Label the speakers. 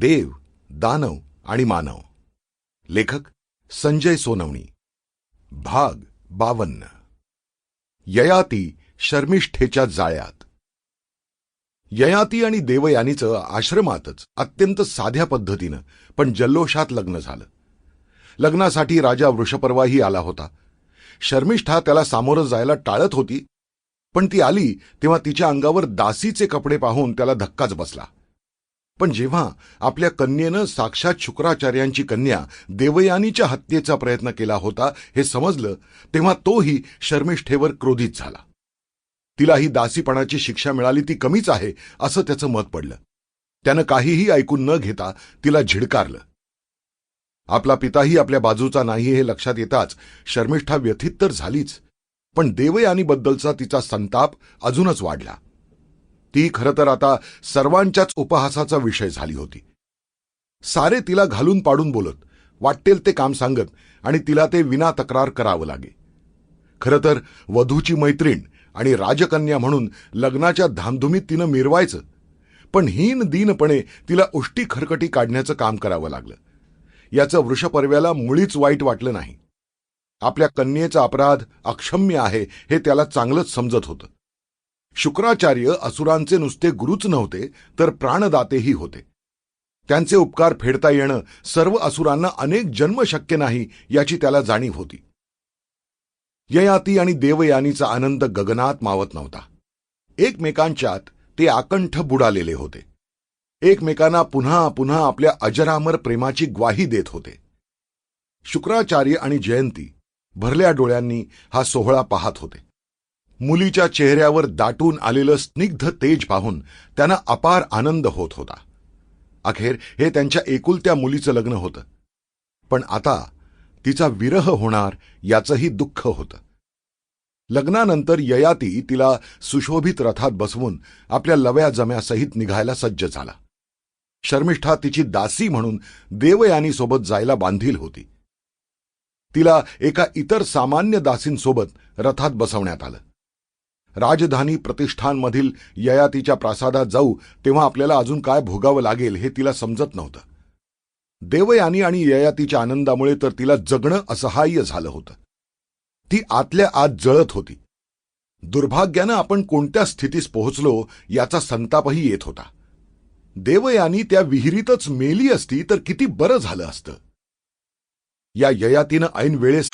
Speaker 1: देव दानव आणि मानव. लेखक संजय सोनवणी. भाग बावन्न. ययाती शर्मिष्ठेच्या जाळ्यात. ययाती आणि देवयानीचं आश्रमातच अत्यंत साध्या पद्धतीनं पण जल्लोषात लग्न झालं. लग्नासाठी राजा वृषपर्वाही आला होता. शर्मिष्ठा त्याला सामोरं जायला टाळत होती पण ती आली तेव्हा तिच्या अंगावर दासीचे कपडे पाहून त्याला धक्काच बसला. पण जेव्हा आपल्या कन्येनं साक्षात शुक्राचार्यांची कन्या देवयानीच्या हत्येचा प्रयत्न केला होता हे समजलं तेव्हा तोही शर्मिष्ठेवर क्रोधित झाला. तिला ही दासीपणाची शिक्षा मिळाली ती कमीच आहे असं त्याचं मत पडलं. त्यानं काहीही ऐकून न घेता तिला झिडकारलं. आपला पिताही आपल्या बाजूचा नाही हे लक्षात येताच शर्मिष्ठा व्यथित तर झालीच पण देवयानीबद्दलचा तिचा संताप अजूनच वाढला. ती खरं तर आता सर्वांच्याच उपहासाचा विषय झाली होती. सारे तिला घालून पाडून बोलत वाटेल ते काम सांगत आणि तिला ते विना तक्रार करावं लागे. खरं तर वधूची मैत्रीण आणि राजकन्या म्हणून लग्नाच्या धामधुमीत तिनं मिरवायचं पण हीन दीनपणे तिला उष्टी खरकटी काढण्याचं काम करावं लागलं. याचं वृषपर्व्याला मुळीच वाईट वाटलं नाही. आपल्या कन्येचा अपराध अक्षम्य आहे हे त्याला चांगलंच समजत होतं. शुक्राचार्य असुरांचे नुसते गुरुच नव्हते तर प्राणदातेही होते. त्यांचे उपकार फेडता येणं सर्व असुरांना अनेक जन्म शक्य नाही याची त्याला जाणीव होती. ययाती आणि देवयानीचा आनंद गगनात मावत नव्हता. एकमेकांच्यात ते आकंठ बुडालेले होते. एकमेकांना पुन्हा पुन्हा आपल्या अजरामर प्रेमाची ग्वाही देत होते. शुक्राचार्य आणि जयंती भरल्या डोळ्यांनी हा सोहळा पाहत होते. मुलीच्या चेहऱ्यावर दाटून आलेलं स्निग्ध तेज पाहून त्यांना अपार आनंद होत होता. अखेर हे त्यांच्या एकुलत्या मुलीचं लग्न होतं. पण आता तिचा विरह होणार याचंही दुःख होतं. लग्नानंतर ययाती तिला सुशोभित रथात बसवून आपल्या लव्या जम्यासहित निघायला सज्ज झाला. शर्मिष्ठा तिची दासी म्हणून देवयानीसोबत जायला बांधील होती. तिला एका इतर सामान्य दासींसोबत रथात बसवण्यात आलं. राजधानी प्रतिष्ठानमधील ययातीच्या प्रासादात जाऊ तेव्हा आपल्याला अजून काय भोगावं लागेल हे तिला समजत नव्हतं. देवयानी आणि ययातीच्या आनंदामुळे तर तिला जगणं असहाय्य झालं होतं. ती आतल्या आत जळत होती. दुर्भाग्यानं आपण कोणत्या स्थितीस पोहोचलो याचा संतापही येत होता. देवयानी त्या विहिरीतच मेली असती तर किती बरं झालं असतं. या ययातीनं ऐन वेळेस